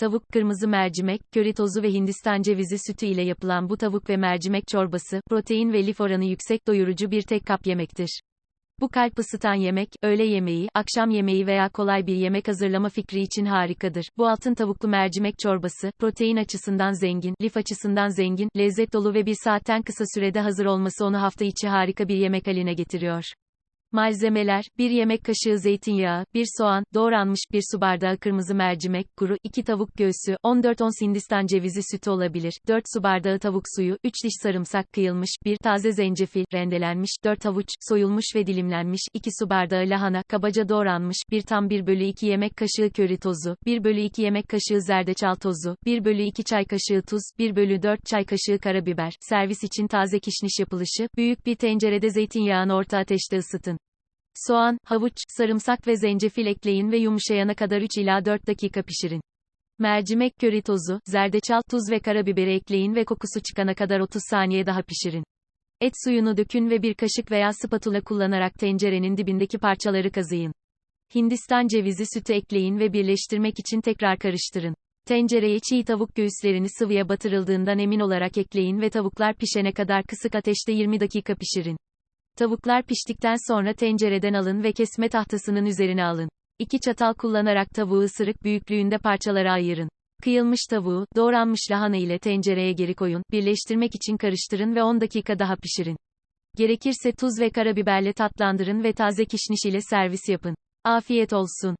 Tavuk, kırmızı mercimek, köri tozu ve Hindistan cevizi sütü ile yapılan bu tavuk ve mercimek çorbası, protein ve lif oranı yüksek doyurucu bir tek kap yemektir. Bu kalp ısıtan yemek, öğle yemeği, akşam yemeği veya kolay bir yemek hazırlama fikri için harikadır. Bu altın tavuklu mercimek çorbası, protein açısından zengin, lif açısından zengin, lezzet dolu ve bir saatten kısa sürede hazır olması onu hafta içi harika bir yemek haline getiriyor. Malzemeler, 1 yemek kaşığı zeytinyağı, 1 soğan, doğranmış 1 su bardağı kırmızı mercimek, kuru, 2 tavuk göğsü, 14 ons Hindistan cevizi sütü olabilir, 4 su bardağı tavuk suyu, 3 diş sarımsak kıyılmış, 1 taze zencefil, rendelenmiş, 4 havuç, soyulmuş ve dilimlenmiş, 2 su bardağı lahana, kabaca doğranmış, 1 tam 1 bölü 2 yemek kaşığı köri tozu, 1 bölü 2 yemek kaşığı zerdeçal tozu, 1 bölü 2 çay kaşığı tuz, 1 bölü 4 çay kaşığı karabiber, servis için taze kişniş yapılışı, büyük bir tencerede zeytinyağını orta ateşte ısıtın. Soğan, havuç, sarımsak ve zencefil ekleyin ve yumuşayana kadar 3 ila 4 dakika pişirin. Mercimek köri tozu, zerdeçal, tuz ve karabiberi ekleyin ve kokusu çıkana kadar 30 saniye daha pişirin. Et suyunu dökün ve bir kaşık veya spatula kullanarak tencerenin dibindeki parçaları kazıyın. Hindistan cevizi sütü ekleyin ve birleştirmek için tekrar karıştırın. Tencereye çiğ tavuk göğüslerini sıvıya batırıldığından emin olarak ekleyin ve tavuklar pişene kadar kısık ateşte 20 dakika pişirin. Tavuklar piştikten sonra tencereden alın ve kesme tahtasının üzerine alın. 2 çatal kullanarak tavuğu ısırık büyüklüğünde parçalara ayırın. Kıyılmış tavuğu, doğranmış lahana ile tencereye geri koyun, birleştirmek için karıştırın ve 10 dakika daha pişirin. Gerekirse tuz ve karabiberle tatlandırın ve taze kişniş ile servis yapın. Afiyet olsun.